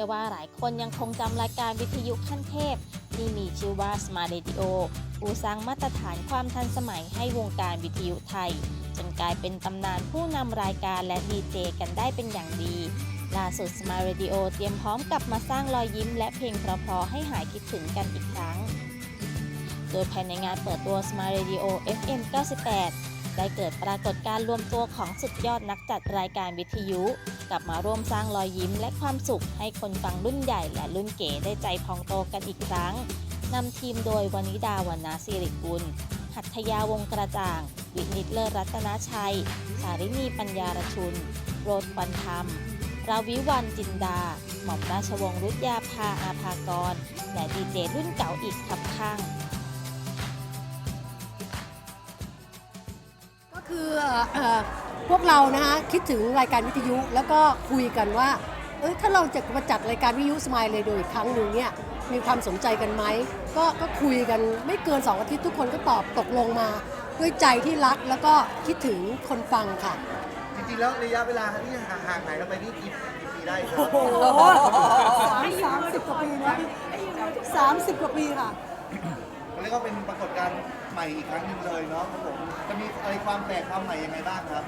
ชื่อว่าหลายคนยังคงจำรายการวิทยุขั้นเทพ ที่มีชื่อว่า Smart Radio ผู้สร้างมาตรฐานความทันสมัยให้วงการวิทยุไทย จนกลายเป็นตำนานผู้นำรายการและดีเจกันได้เป็นอย่างดีล่าสุด Smart Radio เตรียมพร้อมกลับมาสร้างรอยยิ้มและเพลงเพราะๆให้หายคิดถึงกันอีกครั้ง โดยภายในงานเปิดตัว Smart Radio FM 98 ได้เกิดปรากฏการ์รวมตัวของสุดยอดนักจัดรายการวิทยุ กลับมาร่วมสร้างรอยยิ้มและความสุขให้คนฟังรุ่นใหญ่และรุ่นเก๋ได้ใจพองโตกันอีกครั้งนำทีมโดยวนิดาวรรณศิริกุล หัตถยาวงกระจ่าง วินิตเลอร์รัตนชัย สารินีปัญญารชุน โรดควันธรรม ราวิวันจินดา หม่อมราชวงศ์รุตยาภาอาภากร และดีเจรุ่นเก่าอีกครับข้าง คือเอ่อพวกเรานะคะคิดถึงรายการวิทยุแล้วก็คุยกันว่าเอ้ยถ้าเราจะมาจัดรายการวิทยุสมายเลยโดยอีกครั้งหนึ่งเนี่ยมีความสนใจกันไหมก็ก็คุยกันไม่เกิน2อาทิตย์ทุกคนก็ตอบตกลงมา ด้วยใจที่รักแล้วก็คิดถึงคนฟังค่ะ จริงๆแล้วระยะเวลาที่ห่างห่างหายกันไปนี่กี่กี่ปีได้ครับโอ้โหสามสามสิบกว่าปีนะสามสิบกว่าปีค่ะเรียกว่าเป็นปรากฏการณ์ใหม่อีกครั้งหนึ่งเลยเนาะครับผมจะมีอะไรความแปลกความใหม่ยังไงบ้างครับ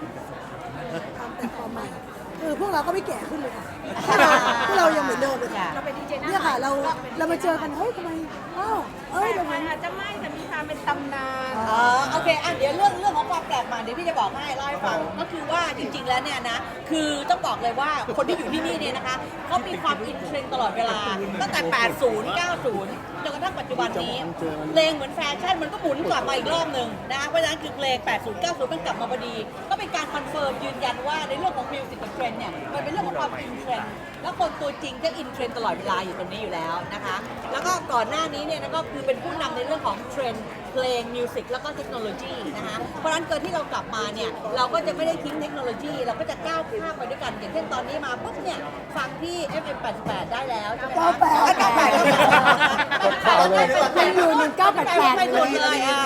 ความแต่ความใหม่ เออพวกเราก็ไม่แก่ขึ้นเลยค่ะพวกเรายังเหมือนเดิมเลยค่ะเราเป็นดีเจหน้าเนี่ยค่ะใหม่เราเรามาเจอกันเฮ้ยทำไมอ้าวเอ้ยแต่ทำไมมันอาจจะไม่แต่มีความเป็นตำนานอ๋อโอเคอะเดี๋ยวเรื่องเรื่องของความแปลกใหม่เดี๋ยวพี่จะบอกให้เล่าให้ฟังก็คือว่าจริง ๆ แล้วเนี่ยนะคือต้องบอกเลยว่าคนที่อยู่ที่นี่เนี่ยนะคะเขามีความอินเทรนด์ตลอดเวลาตั้งแต่ 80 90 จนกระทั่งปัจจุบันนี้เพลงเหมือนแฟชั่นมันก็หมุนกลับมาอีกรอบหนึ่งนะคะเพราะฉะนั้นคือเพลง 80 90 มันกลับมาพอดี ก็เป็นการคอนเฟิร์มยืนยันว่าในเรื่องของมิวสิกกับเทรนด์เนี่ยมันเป็นเรื่องของความอินเทรนด์แล้วคนตัวจริงก็อินเทรนด์ตลอดเวลาอยู่ตรงนี้อยู่แล้วนะคะ แล้วก็ก่อนหน้านี้เนี่ยนะก็คือเป็นผู้นำในเรื่องของเทรนด์เพลงมิวสิกแล้วก็เทคโนโลยีนะคะเพราะฉะนั้นเกิดที่เรากลับมาเนี่ยเราก็จะไม่ได้ทิ้งเทคโนโลยี เราก็จะก้าวข้ามไปด้วยกันอย่างเช่นตอนนี้มาปุ๊บเนี่ยฟังที่ FM 88ได้แล้วใช่ไหมคะ98 98ยังอยู่1988ไม่หมดเลยอะ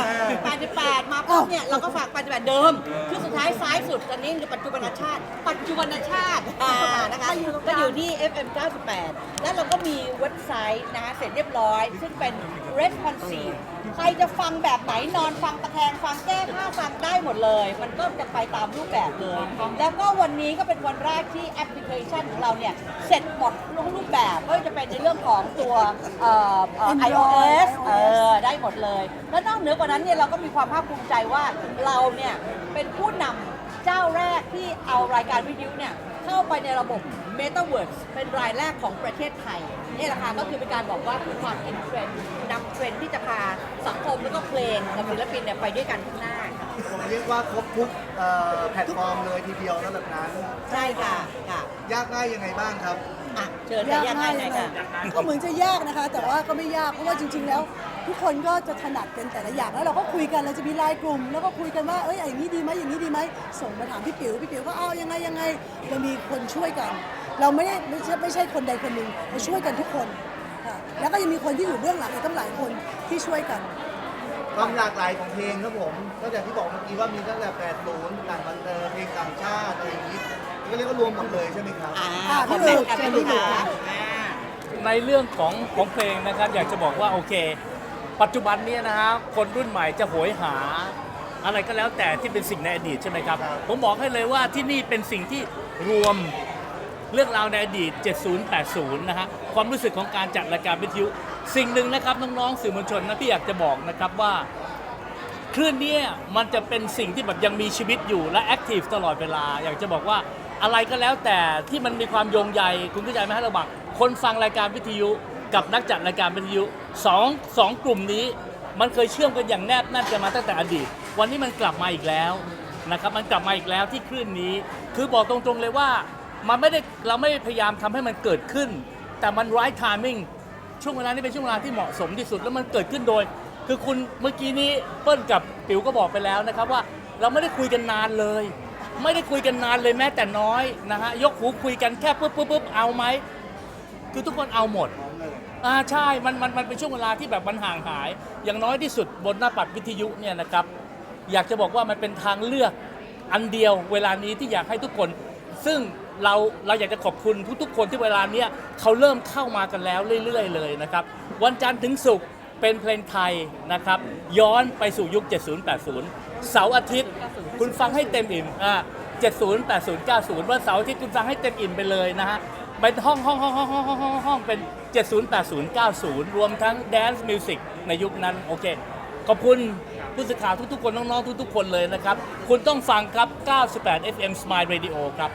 88 มาปุ๊บเนี่ยเราก็ฝาก88เดิม คือสุดท้ายซ้ายสุดอันนี้คือปัจจุบันชาติ ปัจจุบันชาติอ่านะคะก็อยู่ที่ FM 98 แล้วเราก็มีเว็บไซต์นะคะเสร็จเรียบร้อย ซึ่งเป็น responsive ใครจะฟังแบบไหนนอนฟังตะแคงฟังแก้ผ้าฟังได้หมดเลย มันก็จะไปตามรูปแบบเลย แล้วก็วันนี้ก็เป็นวันแรกที่แอปพลิเคชันของเราเนี่ย เสร็จหมดทุกรูปแบบไม่ว่าจะเป็นในเรื่องของตัวเอ่อเอ่อ iOS เออได้หมดเลย แล้วนอกเหนือกว่านั้นเนี่ยเราก็มีความภาคภูมิใจว่าเราเนี่ยเป็นผู้นำ เจ้าแรกที่เอารายการวิทยุเนี่ยเข้าไปในระบบ Metaverse เป็นรายแรกของประเทศไทยนี่แหละค่ะก็คือเป็นการบอกว่าคือความอินเทรนด์นำเทรนด์ที่จะพาสังคมแล้วก็เพลงกับศิลปินเนี่ยไปด้วยกันข้างหน้าผมเรียกว่าครบทุกเอ่อแพลตฟอร์มเลยทีเดียวแล้วแบบนั้น ใช่ค่ะค่ะยากง่ายยังไงบ้างครับ อะเชิญค่ะยากง่ายหน่อยค่ะ ก็เหมือนจะยากนะคะ แต่ว่าก็ไม่ยากเพราะว่าจริง ๆ แล้ว ทุกคนก็จะถนัดกันแต่ละอย่างแล้วเราก็คุยกันเราจะมีไลน์กลุ่ม แล้วก็คุยกันว่าเอ้ยอย่างนี้ดีไหมอย่างนี้ดีไหมส่งมาถามพี่ปิ๋วพี่ปิ๋วก็เอายังไงยังไงเรามีคนช่วยกัน เราไม่ได้ไม่ใช่ไม่ใช่คนใดคนหนึ่งเราช่วยกันทุกคนค่ะแล้วก็ยังมีคนที่อยู่เบื้องหลังอีกตั้งหลายคนที่ช่วยกัน ความหลากหลายของเพลงครับผมก็อย่างที่บอกเมื่อกี้ว่ามีตั้งแต่80ต่างบันเทิงเพลงต่างชาติอะไรอย่างนี้ก็เรียกว่ารวมหมดเลยใช่ไหมครับ อ่าอ่าขอบพี่คุหณนุ่มค่ะพี่หนุ่มพี่หนุ่มค่ะในเรื่องของของเพลงนะครับอยากจะบอกว่าโอเค ปัจจุบันเนี้นะฮะคนรุ่นใหม่จะโหยหา อะไรก็แล้วแต่ที่เป็นสิ่งในอดีตใช่ไหมครับครับ ผมบอกให้เลยว่าที่นี่เป็นสิ่งที่รวมเรื่องราวในอดีต 70 80 นะฮะ ความรู้สึกของการจัดรายการวิทยุ สิ่งหนึ่งนะครับน้องๆสื่อมวลชนนะพี่อยากจะบอกนะครับว่าคลื่นเนี้มันจะเป็นสิ่งที่แบบยังมีชีวิตอยู่และแอคทีฟตลอดเวลา อยากจะบอกว่าอะไรก็แล้วแต่ที่มันมีความโยงใยคุณเข้าใจไหมฮะระหว่างคนฟังรายการวิทยุ กับนักจัดรายการวิทยุ สองสองกลุ่มนี้มันเคยเชื่อมกันอย่างแนบแน่นกันมาตั้งแต่อดีต วันนี้มันกลับมาอีกแล้วนะครับมันกลับมาอีกแล้วที่คลื่นนี้ คือบอกตรงๆเลยว่ามันไม่ได้เราไม่พยายามทำให้มันเกิดขึ้น แต่มัน right timing ช่วงเวลานี้เป็นช่วงเวลาที่เหมาะสมที่สุดแล้วมันเกิดขึ้นโดย คือคุณเมื่อกี้นี้เปิ้ลกับปิ๋วก็บอกไปแล้วนะครับว่าเราไม่ได้คุยกันนานเลย ไม่ได้คุยกันนานเลยแม้แต่น้อยนะฮะยกหูคุยกันแค่ปุ๊บปุ๊บปุ๊บเอาไหมคือทุกคนเอาหมด อ่าใช่ มันมันมันเป็นช่วงเวลาที่แบบมันห่างหาย อย่างน้อยที่สุดบนหน้าปัดวิทยุเนี่ยนะครับ อยากจะบอกว่ามันเป็นทางเลือกอันเดียวเวลานี้ที่อยากให้ทุกคน ซึ่งเราเราอยากจะขอบคุณทุกๆคนที่เวลานี้เขาเริ่มเข้ามากันแล้วเรื่อยๆเลยนะครับ วันจันทร์ถึงศุกร์เป็นเพลงไทยนะครับ ย้อนไปสู่ยุค 7080 เสาร์อาทิตย์ คุณฟังให้เต็มอิ่มอ่า70 80 90 วันเสาร์อาทิตย์คุณฟังให้เต็มอิ่มไปเลยนะฮะเป็นห้องห้องห้องห้องห้องห้องห้องเป็น 70 80 90 รวมทั้งแดนซ์มิวสิกในยุคนั้น โอเค ขอบคุณผู้สื่อข่าวทุกๆคน น้องๆ ทุกๆ คนเลยนะครับ คุณต้องฟังครับ 98 FM Smile Radio ครับ